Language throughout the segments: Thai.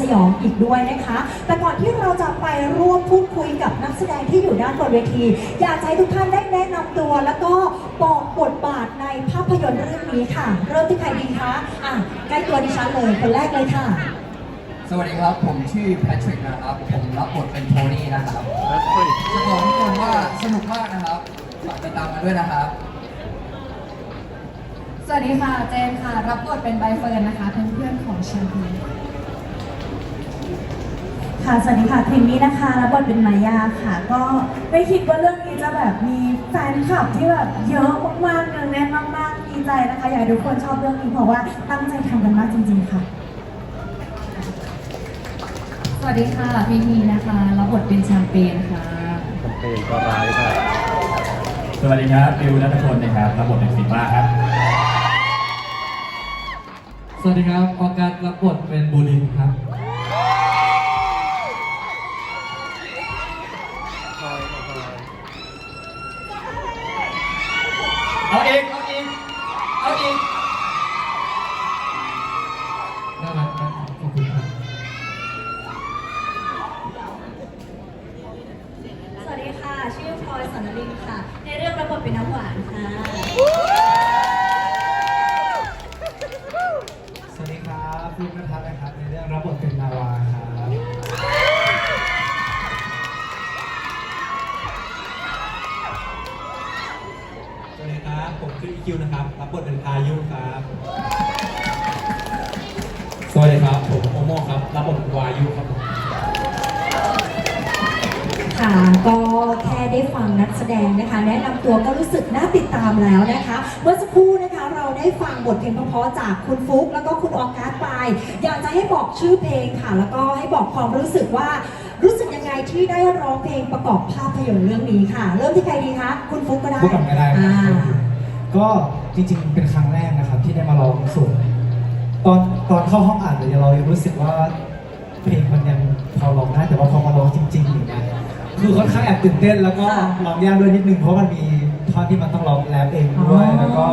สยองอีกด้วยนะคะ แต่ก่อนที่เราจะไปร่วมพูดคุยกับนักแสดงที่อยู่ด้านบนเวที อยากจะให้ทุกท่านได้แนะนำตัว แล้วก็บอกบทบาทในภาพยนตร์เรื่องนี้ค่ะ เริ่มที่ใครดีคะอะใกล้ตัวดิฉันเลยคนแรกเลยค่ะ สวัสดีครับ ผมชื่อแพทริกนะครับ ผมรับบทเป็นโทนี่นะครับจะบอกทุกคนว่าสนุกมากนะครับฝากติดตามกันด้วยนะครับสวัสดีค่ะ เจนค่ะ รับบทเป็นใบเฟิร์นนะคะเป็นเพื่อนของแชมพู ค่ะสวัสดีค่ะทิมมี่นะคะรับบทเป็นมายาค่ะ ก็ไม่คิดว่าเรื่องนี้จะแบบมีแฟนคลับที่แบบเยอะมากๆเนืองแน่นมากๆดีใจนะคะอยากให้ทุกคนชอบเรื่องนี้เพราะว่าตั้งใจทำกันมากจริง ๆค่ะ สวัสดีค่ะพีพีนะคะรับบทเป็นแชมเปญค่ะ แคมเปญก็ร้ายค่ะสวัสดีครับบิวนัทพลนะครับรับบทเป็นสิบ้าครับ สวัสดีครับออกัสรับบท เอาเองเอาเองเอาเองน่ารักครับขอบคุณครับสวัสดีค่ะ ชื่อพลอยสอนลินค่ะ ในเรื่องรับบทเป็นน้ำหวานค่ะ สวัสดีครับฟลุ๊กนภัสนะครับ ในเรื่องรับบทเป็นนาวาครับ สวัสดีครับ ผมคืออีคิวนะครับ รับบทเป็นพายุครับ สวัสดีครับ ผมโอโมครับ รับบทเป็นวายุครับผมค่ะก็แค่ได้ฟังนักแสดงนะคะ แนะนำตัวก็รู้สึกน่าติดตามแล้วนะคะ เมื่อสักครู่นะคะเราได้ฟังบทเพลงเพราะๆจากคุณฟุ๊กแล้วก็คุณออกัสไป อยากจะให้บอกชื่อเพลงค่ะ แล้วก็ให้บอกความรู้สึกว่า รู้สึกยังไงที่ได้ร้องเพลงประกอบภาพยนตร์เรื่องนี้ค่ะ เริ่มที่ใครดีคะคุณฟุ๊กก็ได้ พูดก่อนก็ได้คอ่ารับ ก็จริงๆ เป็นครั้งแรกนะครับ ที่ได้มาร้องสดตอนตอนเข้าห้องอัดเนี่ยเรายังรู้สึกว่าเพลงมันยังพอร้องได้แต่ว่าพอมาร้องจริงๆอย่างเงี้ยคือค่อนข้างแอบตื่นเต้นแล้วก็ร้องยากด้วยนิดนึงเพราะมันมีท่อนที่มันต้องร้องแรปเองด้วยแล้วก็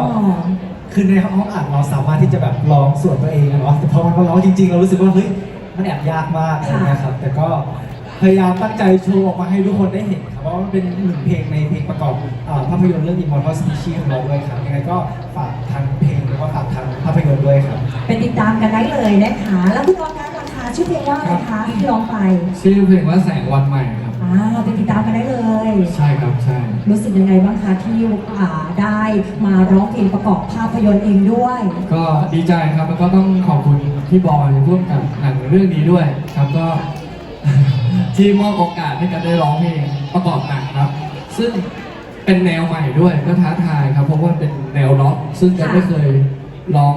คือในห้องอัดเราสามารถที่จะแบบร้องส่วนตัวเองอะเนาะแต่พอมันมาร้องจริงๆ เรารู้สึกว่าเฮ้ยมันแอบยากมากอะไรเงี้ยครับ แต่ก็ พยายามตั้งใจโชว์ออกมาให้ทุกคนได้เห็นครับเพราะว่ามันเป็นหนึ่งเพลงในเพลงประกอบอ่าภาพยนตร์เรื่อง Immortal Species ของเราด้วยครับยังไงก็ฝากทางเพลงแล้วก็ฝากทางภาพยนตร์ด้วยครับเป็นติดตามกันได้เลยนะคะ แล้วคุณออกัสราคาชื่อเพลงว่าอะไรคะที่ร้องไปชื่อเพลงว่าแสงวันใหม่ครับ อ่าไปติดตามกันได้เลย ใช่ครับใช่ รู้สึกยังไงบ้างคะที่อ่าได้มาร้องเพลงประกอบภาพยนตร์เองด้วย ก็ดีใจครับแล้วก็ต้องขอบคุณพี่บอยร่วมกับหนังเรื่องนี้ด้วย ครับก็ ที่มอบโอกาสให้กันได้ร้องเพลงประกอบหนังครับ ซึ่งเป็นแนวใหม่ด้วยก็ท้าทายครับ เพราะว่าเป็นแนวล็อก ซึ่งกันไม่เคยร้อง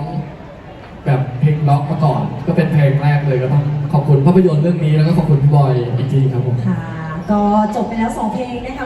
แบบเพลงล็อกมาก่อน ก็เป็นเพลงแรกเลยก็ต้องขอบคุณภาพยนตร์เรื่องนี้แล้วก็ขอบคุณพี่บอยอีกทีครับผม ค่ะ ก็จบไปแล้ว2เพลงนะคะ